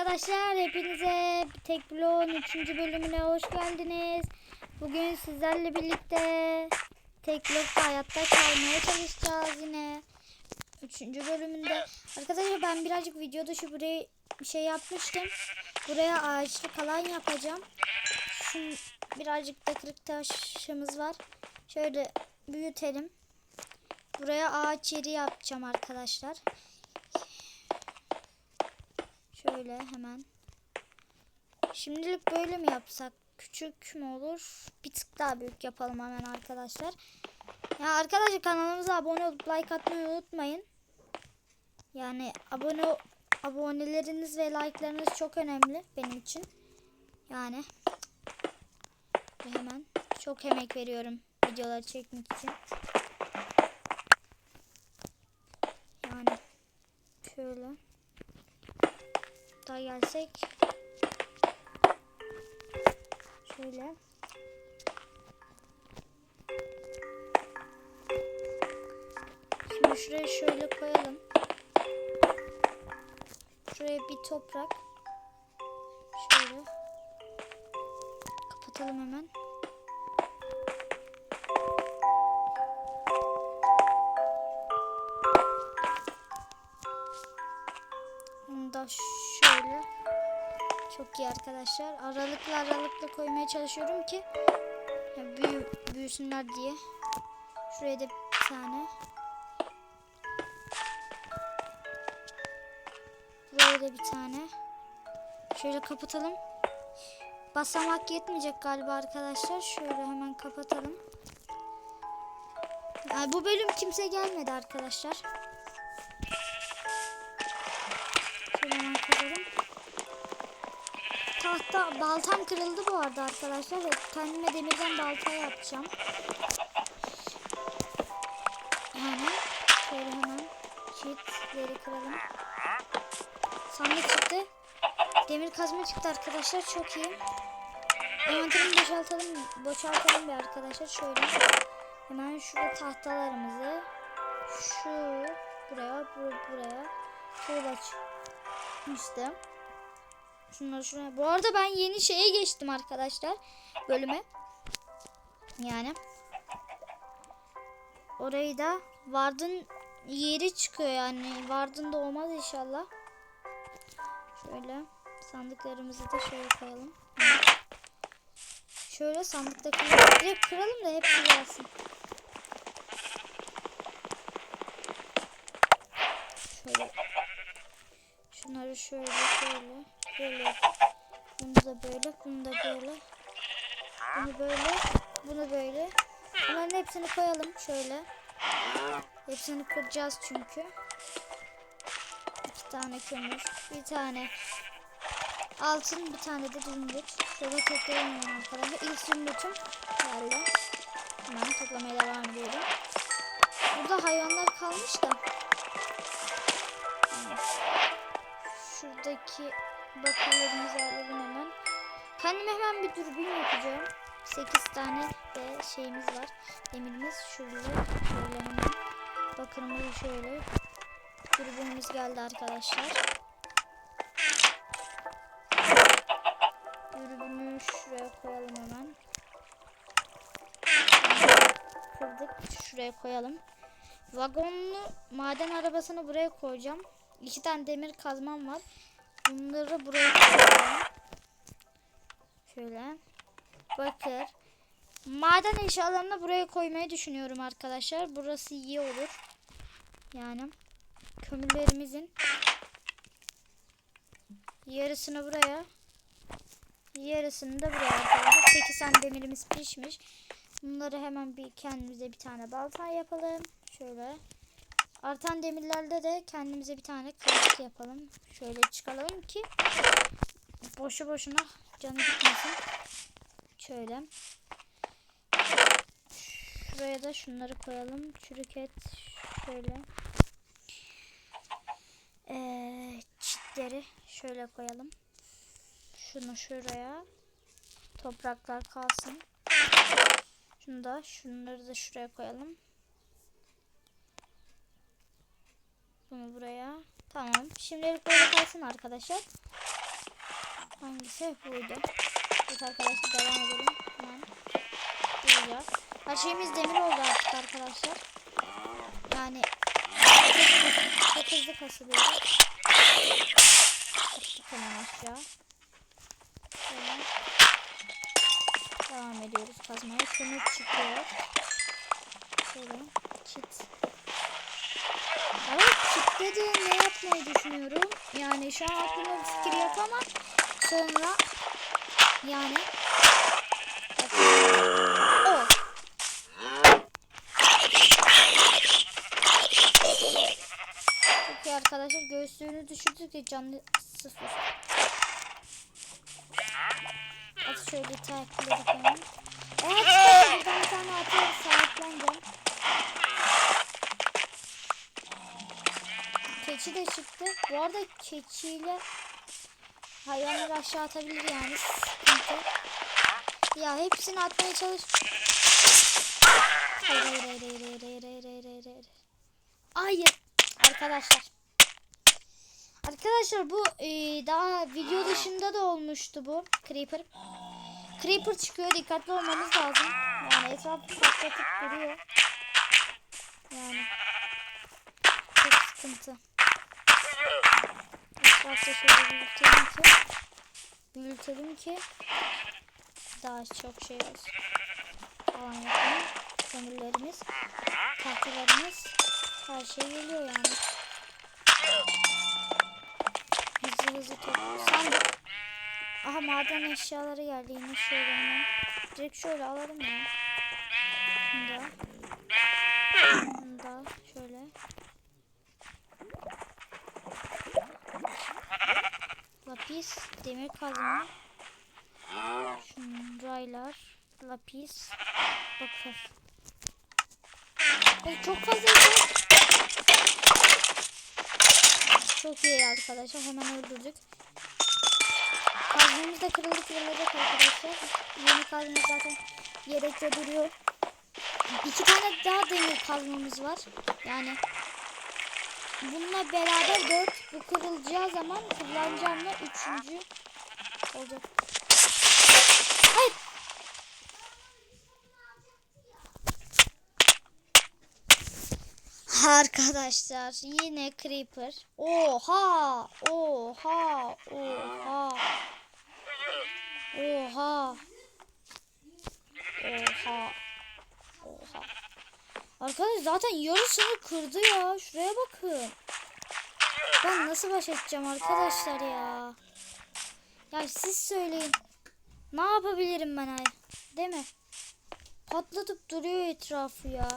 arkadaşlar hepinize Tek Bloğun 3. bölümüne hoş geldiniz. Bugün sizlerle birlikte Tek Blok'ta hayatta kalmaya çalışacağız yine. 3. bölümünde. Arkadaşlar ben birazcık video dışı burayı şey yapmıştım. Buraya ağaçlık alan yapacağım. Şu birazcık da kırık taşımız var. Şöyle büyütelim. Buraya ağaç yeri yapacağım arkadaşlar. Şöyle hemen. Şimdilik böyle mi yapsak? Küçük mü olur? Bir tık daha büyük yapalım hemen arkadaşlar. Ya arkadaşlar kanalımıza abone olup like atmayı unutmayın. Yani abone aboneleriniz ve like'larınız çok önemli benim için. Yani ve hemen çok emek veriyorum videoları çekmek için. Yani şöyle daha gelsek. Şöyle. Şimdi şuraya şöyle koyalım. Şuraya bir toprak. Şöyle. Kapatalım hemen iyi arkadaşlar. Aralıklı aralıklı koymaya çalışıyorum ki büyü, büyüsünler diye. Şuraya da bir tane. Buraya da bir tane. Şöyle kapatalım. Basamak yetmeyecek galiba arkadaşlar. Şöyle hemen kapatalım. Yani bu bölüm kimse gelmedi arkadaşlar. Şöyle hemen kazalım. Tahta baltam kırıldı bu arada arkadaşlar ve kendime demirden balta yapacağım. Yani şöyle hemen çitleri kıralım. Sandık çıktı. Demir kazma çıktı arkadaşlar çok iyi. Envanterimi boşaltalım, boşaltalım bir arkadaşlar şöyle. Hemen şurada tahtalarımızı şu buraya, bur buraya şöyle açmıştım. Şunları şuraya. Bu arada ben yeni şeye geçtim arkadaşlar. Bölüme. Yani. Orayı da Vardın yeri çıkıyor yani. Vardın da olmaz inşallah. Şöyle sandıklarımızı da şöyle koyalım. Şöyle sandıktakileri direkt kıralım da hepsi gelsin. Şöyle. Şunları şöyle şöyle. Böyle. Bunu da böyle. Bunu da böyle. Bunu böyle. Bunu böyle. Bunların hepsini koyalım şöyle. Hepsini kıracağız çünkü. İki tane kömür. Bir tane altın. Bir tane de zümrüt. Şöyle toplayamıyorum arkadaşlar. İlk zümrütüm geldi. Hemen toplamaya devam ediyorum. Burada hayvanlar kalmış da. Şuradaki bakırlarımızı alalım hemen. Kendime hemen bir dürbün yapacağım. 8 tane de şeyimiz var. Demirimiz şurada. Şöyle hemen. Bakırımızı şöyle. Dürbünümüz geldi arkadaşlar. Dürbünü şuraya koyalım hemen. Kırdık. Şuraya koyalım. Vagonlu maden arabasını buraya koyacağım. İki tane demir kazmam var. Bunları buraya koyacağım. Şöyle. Bakır. Maden eşyalarını buraya koymayı düşünüyorum arkadaşlar. Burası iyi olur. Yani kömürlerimizin yarısını buraya yarısını da buraya arkadaşlar. 8 tane demirimiz pişmiş. Bunları hemen bir kendimize bir tane balta yapalım. Şöyle. Artan demirlerde de kendimize bir tane kılıç yapalım. Şöyle çıkalım ki boşu boşuna canı gitmesin. Şöyle. Şuraya da şunları koyalım. Çürük et. Şöyle. Ee, çitleri şöyle koyalım. Şunu şuraya. Topraklar kalsın. Şunu da şunları da şuraya koyalım. Bunu buraya. Tamam. Şimdilik böyle kalsın arkadaşlar. Hangisi? Buydu. Evet arkadaşlar devam edelim. Hemen. Hızlıca. Her şeyimiz demir oldu artık arkadaşlar. Yani çok hızlı kasılıyor. Attık hemen aşağı. Şöyle. Devam ediyoruz kazmaya. Kömür çıkıyor. Şöyle. Çit. De ne yapmayı düşünüyorum. Yani şu an aklımda bir fikir yok ama sonra yani o. İyi arkadaşlar göğüslüğünü düşürdük de canlı sıfır. Hadi şöyle takipledik hemen. Evet buradan bir tane atı sahipleneceğim. Keçi de çıktı. Bu arada keçiyle hayvanları aşağı atabilir yani sıkıntı. Ya hepsini atmaya çalış. Hayır arkadaşlar. Arkadaşlar bu e, daha video dışında da olmuştu bu creeper. Creeper çıkıyor dikkatli olmamız lazım. Yani etrafı patlatıp duruyor. Yani çok sıkıntı. Etrafta şöyle büyütelim ki büyütelim ki daha çok şey olsun. Falan yapalım. Kömürlerimiz, tahtalarımız her şey geliyor yani. Hızlı hızlı de... Aha maden eşyaları geldi yine şöyle hemen. Direkt şöyle alalım ya. Bunu da. Bunu da şöyle. Lapis, demir kazma. Şunraylar, lapis, bakır. Ay çok fazla. Çok iyi arkadaşlar. Hemen öldürdük. Kazmamız da kırıldı kırılacak arkadaşlar. Yeni kazma zaten yedekte duruyor. İki tane daha demir kazmamız var. Yani bununla beraber dört. Bu kırılacağı zaman kullanacağımla üçüncü olacak. Hayır. Arkadaşlar yine creeper. Oha! Oha! Oha! Oha! Oha! Arkadaş zaten yarısını kırdı ya. Şuraya bakın. Ben nasıl baş edeceğim arkadaşlar ya? Ya siz söyleyin. Ne yapabilirim ben ay? Değil mi? Patlatıp duruyor etrafı ya.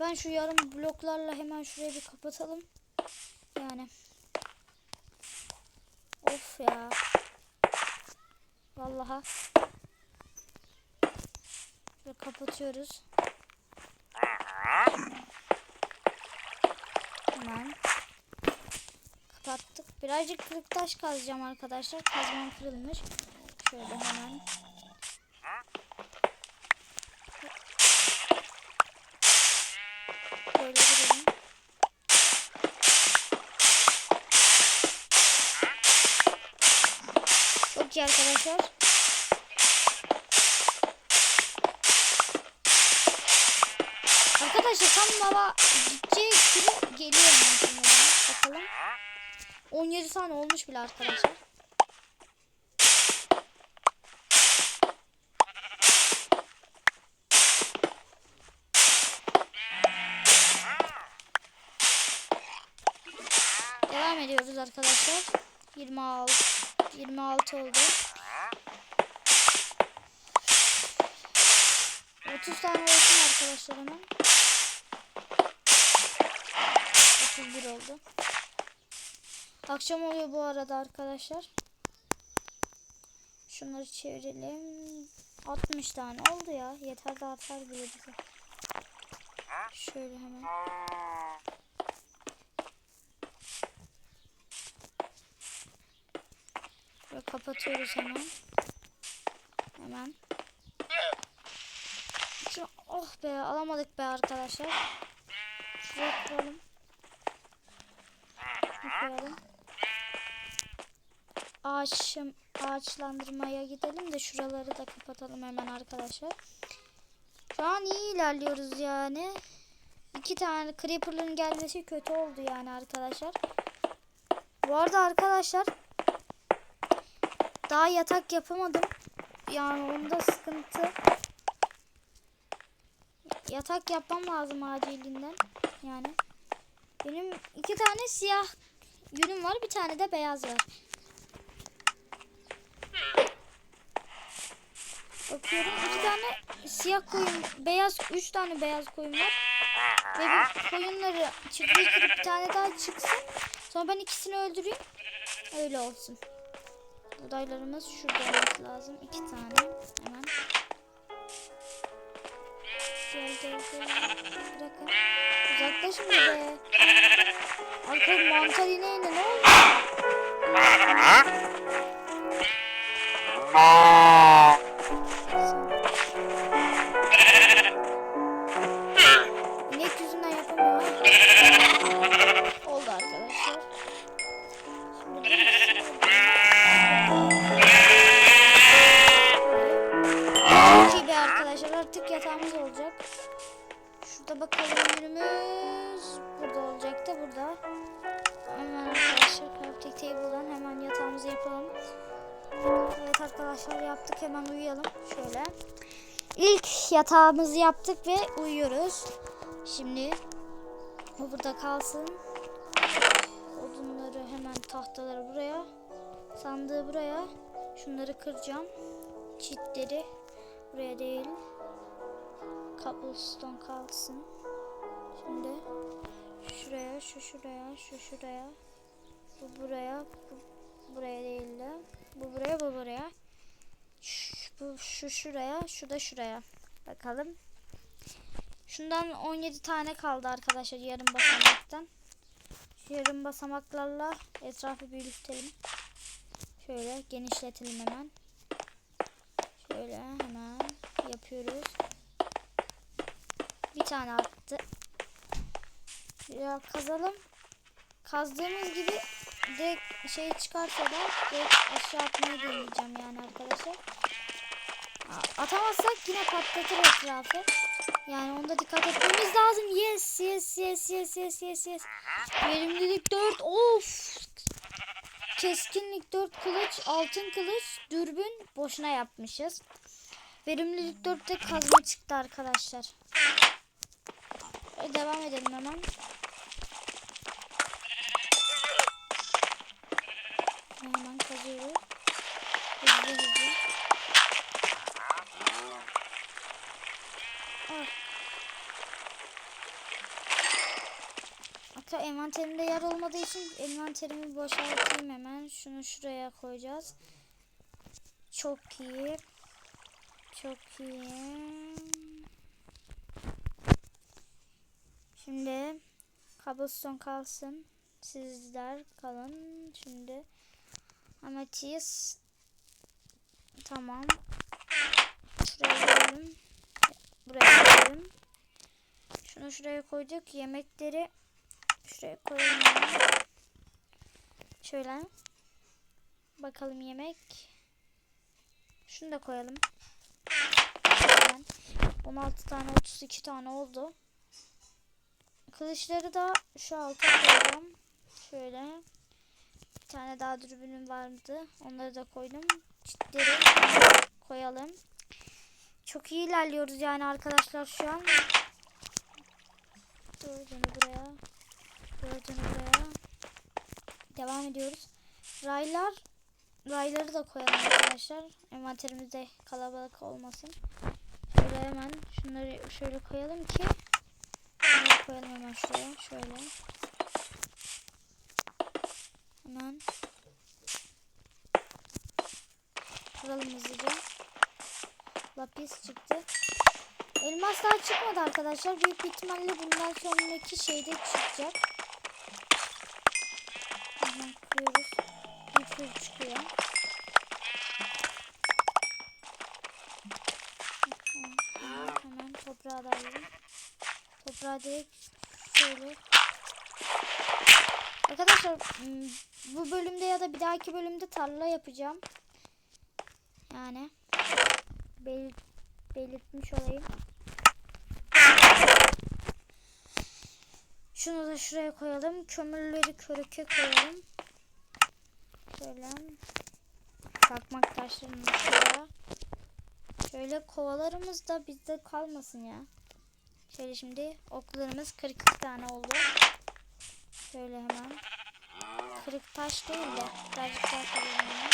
Ben şu yarım bloklarla hemen şurayı bir kapatalım. Yani. Of ya. Vallahi. Ve kapatıyoruz. Hemen. Kapattık. Birazcık kırık taş kazacağım arkadaşlar. Kazmam kırılmış. Şöyle hemen. Böyle gidelim. Çok iyi arkadaşlar. Arkadaşlar tam lava gidecek gibi geliyor yani Bakalım. 17 tane olmuş bile arkadaşlar. Devam ediyoruz arkadaşlar. 26 26 oldu. 30 tane olsun arkadaşlar. 31 oldu. Akşam oluyor bu arada arkadaşlar. Şunları çevirelim. 60 tane oldu ya. Yeter de artar bile bize. Şöyle hemen. Ve kapatıyoruz hemen. Hemen. Şu, oh be alamadık be arkadaşlar. Şuraya koyalım. Koyalım. ağaç ağaçlandırmaya gidelim de şuraları da kapatalım hemen arkadaşlar. Şu an iyi ilerliyoruz yani. İki tane creeper'ların gelmesi kötü oldu yani arkadaşlar. Bu arada arkadaşlar daha yatak yapamadım. Yani onda sıkıntı. Yatak yapmam lazım acilinden. Yani benim iki tane siyah yünüm var, bir tane de beyaz var. Bakıyorum iki tane siyah koyun, beyaz üç tane beyaz koyun var. Ve bu koyunları çiftliği kırıp bir tane daha çıksın. Sonra ben ikisini öldüreyim. Öyle olsun. Buğdaylarımız şurada olması lazım. iki tane. Hemen. Gel gel gel. Bırakın. Uzaklaşın bir de. Arka mantar ineğine ne oldu? Table'dan hemen yatağımızı yapalım. Evet arkadaşlar yaptık hemen uyuyalım. Şöyle. İlk yatağımızı yaptık ve uyuyoruz. Şimdi o burada kalsın. Odunları hemen tahtaları buraya. Sandığı buraya. Şunları kıracağım. Çitleri buraya değil. Cobblestone kalsın. Şimdi şuraya, şu şuraya, şu şuraya. Bu buraya, bu buraya değil de. Bu buraya, bu buraya. Şu, bu şu şuraya, şu da şuraya. Bakalım. Şundan 17 tane kaldı arkadaşlar yarım basamaktan. Şu yarım basamaklarla etrafı büyütelim. Şöyle genişletelim hemen. Şöyle hemen yapıyoruz. Bir tane attı. Ya kazalım. Kazdığımız gibi direkt şey çıkarsa da direkt aşağı atmayı deneyeceğim yani arkadaşlar. Atamazsak yine patlatır etrafı. Yani onda dikkat etmemiz lazım. Yes yes yes yes yes yes yes. Verimlilik 4. Of. Keskinlik 4 kılıç, altın kılıç, dürbün boşuna yapmışız. Verimlilik 4'te kazma çıktı arkadaşlar. E, devam edelim hemen. Hemen kazıyoruz. Hızlı hızlı. Ah. Hatta envanterimde yer olmadığı için envanterimi boşaltayım hemen. Şunu şuraya koyacağız. Çok iyi. Çok iyi. Şimdi cobblestone kalsın. Sizler kalın. Şimdi ametist. Tamam. Şuraya koyalım. Buraya koyalım. Şunu şuraya koyduk. Yemekleri şuraya koyalım. Şöyle. Bakalım yemek. Şunu da koyalım. Hemen. 16 tane 32 tane oldu. Kılıçları da şu alta koyacağım. Şöyle. Tane daha dürbünüm vardı. Onları da koydum. Çitleri koyalım. Çok iyi ilerliyoruz yani arkadaşlar şu an. Dördünü buraya. Dördünü buraya. Devam ediyoruz. Raylar. Rayları da koyalım arkadaşlar. Envanterimizde kalabalık olmasın. Şöyle hemen şunları şöyle koyalım ki Bunları koyalım hemen şuraya. Şöyle. Hemen. Kuralım hızlıca. Lapis çıktı. Elmas daha çıkmadı arkadaşlar. Büyük bir ihtimalle bundan sonraki şeyde çıkacak. Hemen kırıyoruz. Bir sürü çıkıyor. Hemen, toprağı da alalım. Toprağı direkt şöyle. Arkadaşlar m, bu bölümde ya da bir dahaki bölümde tarla yapacağım. Yani bel belirtmiş olayım. Şunu da şuraya koyalım. Kömürleri körüke koyalım. Şöyle. Çakmak taşlarını şuraya. Şöyle kovalarımız da bizde kalmasın ya. Şöyle şimdi oklarımız 42 tane oldu. Şöyle hemen. Kırık taş değil de birazcık daha hemen.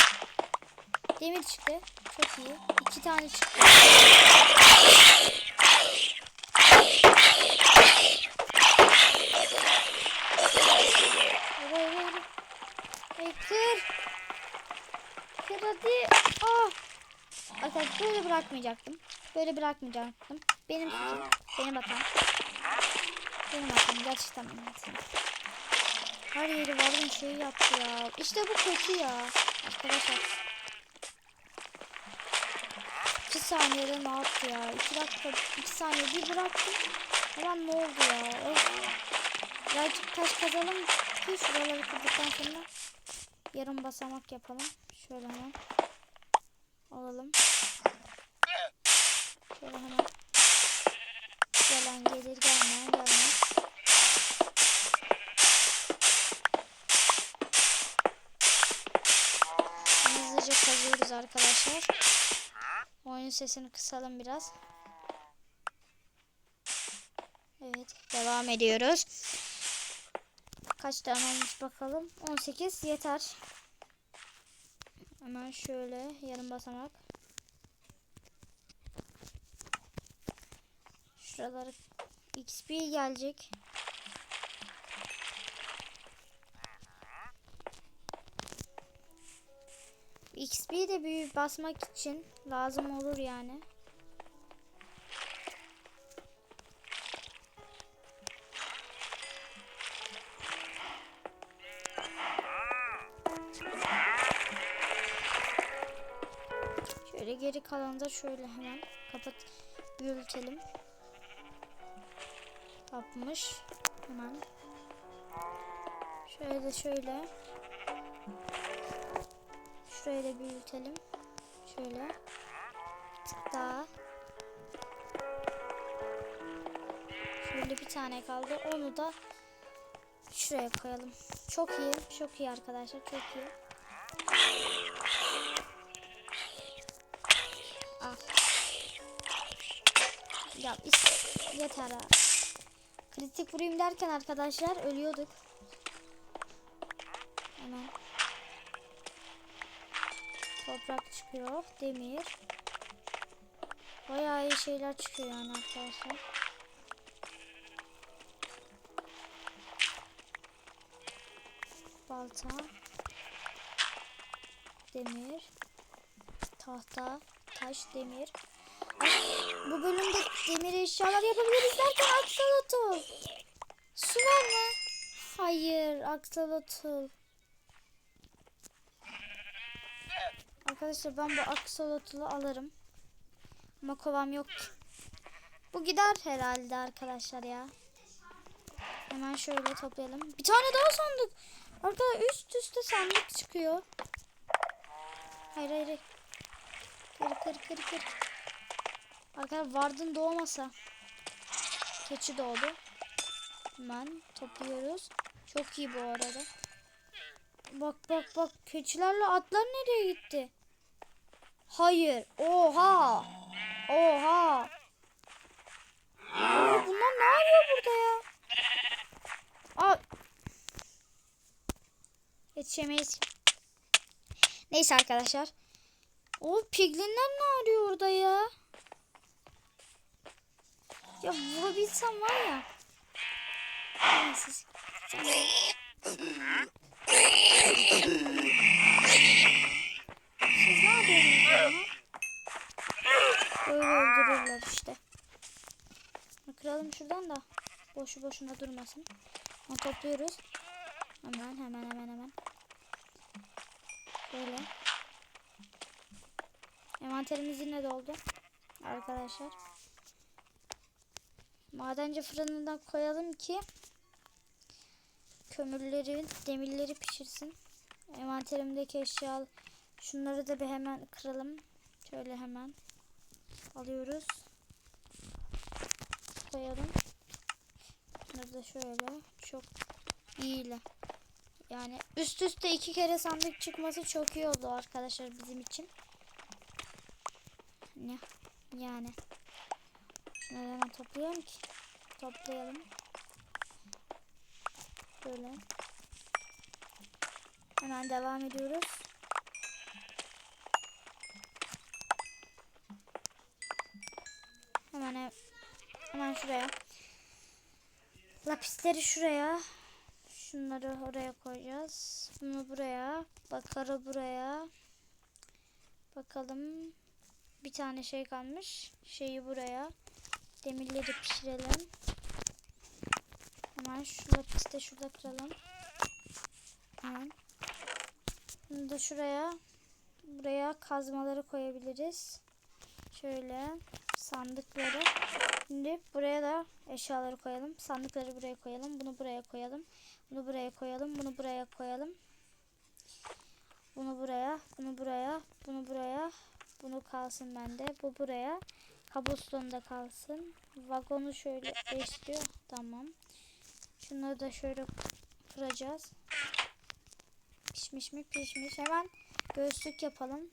Demir çıktı. Çok iyi. İki tane çıktı. Hey, kır. Kır hadi. Ah. Arkadaşlar böyle bırakmayacaktım. Böyle bırakmayacaktım. Benim. Benim hatam. Benim hatam. Gerçekten benim hatam. Her yeri varım şey yaptı ya. İşte bu kötü ya. Arkadaşlar. 2 saniyede ne yaptı ya? 2 dakika 2 saniye bir bıraktım. Hemen ne oldu ya? Of. Birazcık taş kazalım ki şuraları kırdıktan sonra yarım basamak yapalım. Şöyle hemen alalım. Şöyle hemen gelen gelir gelmeyen gelmez. Hızlıca kazıyoruz arkadaşlar. Oyun sesini kısalım biraz. Evet devam ediyoruz. Kaç tane olmuş bakalım. 18 yeter. Hemen şöyle yarım basamak. Şuraları XP gelecek. XP de büyük basmak için lazım olur yani. Şöyle geri kalanı da şöyle hemen kapat yürütelim. Tapmış. Hemen. Şöyle de şöyle. Büyütelim. Şöyle. Daha. Şöyle bir tane kaldı. Onu da şuraya koyalım. Çok iyi. Çok iyi arkadaşlar. Çok iyi. Al. Ya is- yeter ha. Kritik vurayım derken arkadaşlar ölüyorduk. Hemen. Toprak çıkıyor. Demir. Bayağı iyi şeyler çıkıyor yani arkadaşlar. Balta. Demir. Tahta. Taş, demir. Bu bölümde demir eşyalar yapabiliriz derken aksolotl. Su var mı? Hayır, aksolotl. Arkadaşlar ben bu aksolotlu alırım. Ama kovam yok. Bu gider herhalde arkadaşlar ya. Hemen şöyle toplayalım. Bir tane daha sandık. Arkadaşlar üst üste sandık çıkıyor. Hayır hayır. hayır. Kır kır kır kır. Arkadaşlar vardın doğmasa. Keçi doğdu. Hemen topluyoruz. Çok iyi bu arada. Bak bak bak keçilerle atlar nereye gitti? Hayır. Oha. Oha. Aa, bunlar ne yapıyor burada ya? Aa. Yetişemeyiz. Neyse arkadaşlar. O piglinler ne arıyor orada ya? Ya vurabilsem var ya. Neyse. Siz ne yapıyorsunuz ya? Böyle öldürürler işte. Kıralım şuradan da boşu boşuna durmasın. Onu topluyoruz. Hemen hemen hemen hemen. Böyle. Envanterimiz yine doldu. Arkadaşlar. Madenci fırınından koyalım ki kömürleri, demirleri pişirsin. envanterimdeki eşya şunları da bir hemen kıralım. Şöyle hemen alıyoruz. Koyalım. Bunları da şöyle çok iyiyle. Yani üst üste iki kere sandık çıkması çok iyi oldu arkadaşlar bizim için. Ne? Yani. Şunları hemen toplayalım ki. Toplayalım. Böyle. Hemen devam ediyoruz. Hemen he- hemen şuraya. Lapisleri şuraya. Şunları oraya koyacağız. Bunu buraya. Bakarı buraya. Bakalım. Bir tane şey kalmış. Şeyi buraya. Demirleri pişirelim. Hemen şu lapisi de şurada kıralım. Hemen. Bunu da şuraya. Buraya kazmaları koyabiliriz. Şöyle sandıkları. Şimdi buraya da eşyaları koyalım. Sandıkları buraya koyalım. Bunu buraya koyalım. Bunu buraya koyalım. Bunu buraya koyalım. Bunu buraya, bunu buraya, bunu buraya. Bunu kalsın bende. Bu buraya. Kabuston da kalsın. Vagonu şöyle değiştiriyor. Tamam. Şunları da şöyle kıracağız. Pişmiş mi? Pişmiş. Hemen göğüslük yapalım.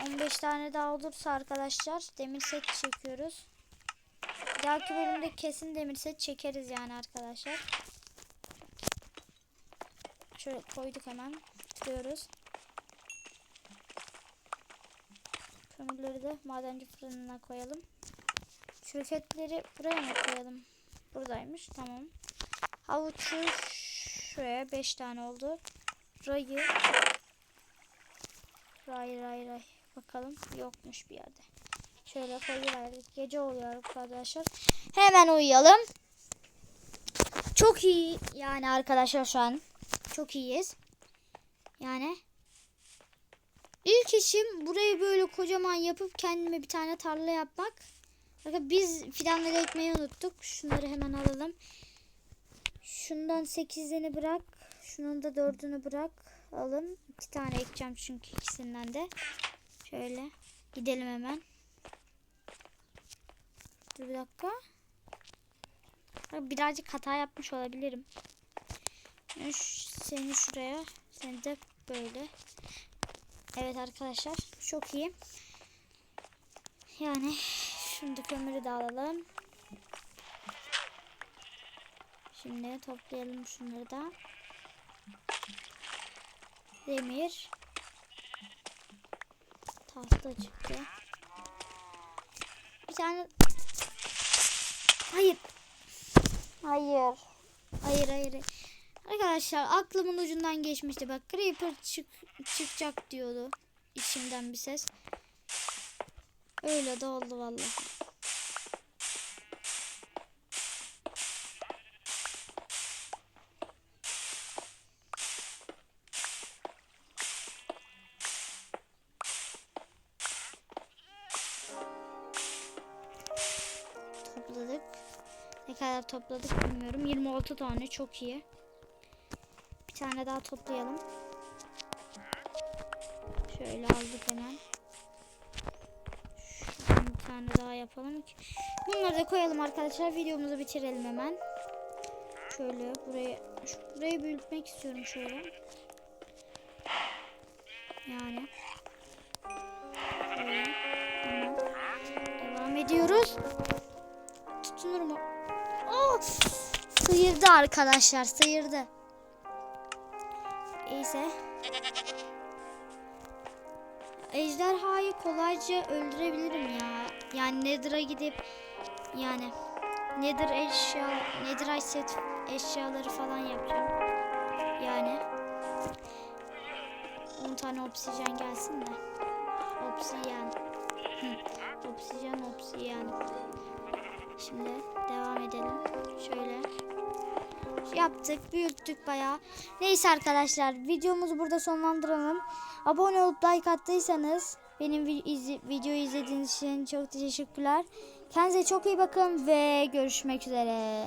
15 tane daha olursa arkadaşlar demir set çekiyoruz. Dahaki bölümde kesin demir set çekeriz yani arkadaşlar. Şöyle koyduk hemen. Bitiriyoruz. Kömürleri de madenci fırınına koyalım. Külfetleri buraya mı koyalım? Buradaymış. Tamam. Havuçu şuraya 5 tane oldu. Rayı Ray ray ray. Bakalım yokmuş bir yerde. Şöyle koyuverdik. Gece oluyor arkadaşlar. Hemen uyuyalım. Çok iyi yani arkadaşlar şu an. Çok iyiyiz. Yani ilk işim burayı böyle kocaman yapıp kendime bir tane tarla yapmak. Bakın biz fidanları ekmeyi unuttuk. Şunları hemen alalım. Şundan 8'ini bırak. Şunun da 4'ünü bırak. Alın. İki tane ekeceğim çünkü ikisinden de. Şöyle. Gidelim hemen. Dur bir dakika. Birazcık hata yapmış olabilirim. Seni şuraya. Seni de böyle. Evet arkadaşlar. Çok iyi. Yani şimdi kömürü de alalım. Şimdi toplayalım şunları da. Demir. Tahta çıktı. Bir tane... Hayır. Hayır. Hayır hayır. Arkadaşlar aklımın ucundan geçmişti. Bak Creeper çık çıkacak diyordu. İçimden bir ses. Öyle de oldu vallahi. Ne kadar topladık bilmiyorum. 26 tane çok iyi. Bir tane daha toplayalım. Şöyle aldık hemen. Şuradan bir tane daha yapalım. Bunları da koyalım arkadaşlar. Videomuzu bitirelim hemen. Şöyle buraya şu- burayı büyütmek istiyorum şöyle. Yani. Sıyırdı arkadaşlar. Sıyırdı. İyiyse. Ejderhayı kolayca öldürebilirim ya. Yani Nether'a gidip yani Nether eşya, Nether set eşyaları falan yapacağım. Yani 10 tane obsidian gelsin de. Obsidian. Hı, obsidian. Şimdi devam edelim. Şöyle yaptık, büyüttük bayağı. Neyse arkadaşlar, videomuzu burada sonlandıralım. Abone olup like attıysanız benim izle- videoyu izlediğiniz için çok teşekkürler. Kendinize çok iyi bakın ve görüşmek üzere.